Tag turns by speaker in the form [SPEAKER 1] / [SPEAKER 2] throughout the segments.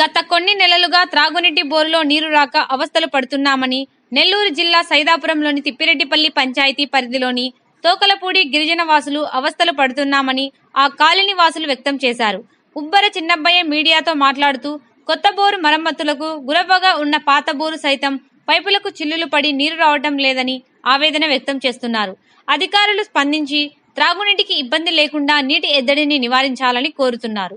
[SPEAKER 1] గత కొన్ని నెలలుగా త్రాగునీటి బోరులో నీరు రాక అవస్థలు పడుతున్నామని నెల్లూరు జిల్లా సైదాపురంలోని తిప్పిరెడ్డిపల్లి పంచాయతీ పరిధిలోని తోకలపూడి గిరిజన వాసులు అవస్థలు పడుతున్నామని ఆ కాలనీ వాసులు వ్యక్తం చేశారు. ఉబ్బర చిన్నబ్బయ్య మీడియాతో మాట్లాడుతూ కొత్త బోరు మరమ్మతులకు గురబగా ఉన్న పాత బోరు సైతం పైపులకు చిల్లులు పడి నీరు రావడం లేదని ఆవేదన వ్యక్తం చేస్తున్నారు. అధికారులు స్పందించి త్రాగునీటికి ఇబ్బంది లేకుండా నీటి ఎద్దడిని నివారించాలని కోరుతున్నారు.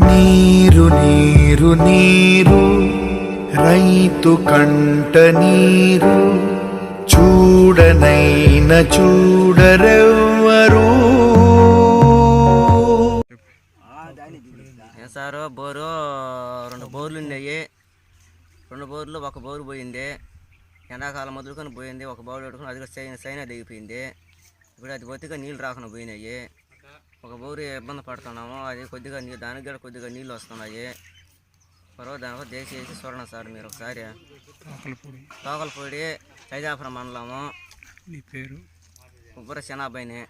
[SPEAKER 2] నీరు నీరు నీరు రైతు కంట నీరు చూడనైన చూడరెవ్వరు.
[SPEAKER 3] సారు బోరు రెండు బోర్లు ఉన్నాయి. రెండు బోర్లు ఒక బోరు పోయింది. ఎండాకాలం మొదలుకొని పోయింది. ఒక బోర్డు పెట్టుకుని అది కూడా సైన్ సైన్ దిగిపోయింది ఇప్పుడు అది కొద్దిగా నీళ్ళు రాకుండా పోయినాయి. ఒక బోరు ఇబ్బంది పడుతున్నాము. అది కొద్దిగా నీ దానికి కూడా కొద్దిగా నీళ్ళు వస్తున్నాయి. మరో దానికో దయచేసి చూడండి సార్ మీరు ఒకసారి. తోకలపూడి. సైదాపురం మండలము.
[SPEAKER 4] నీ పేరు?
[SPEAKER 3] ఉబ్బర శనాబాయిని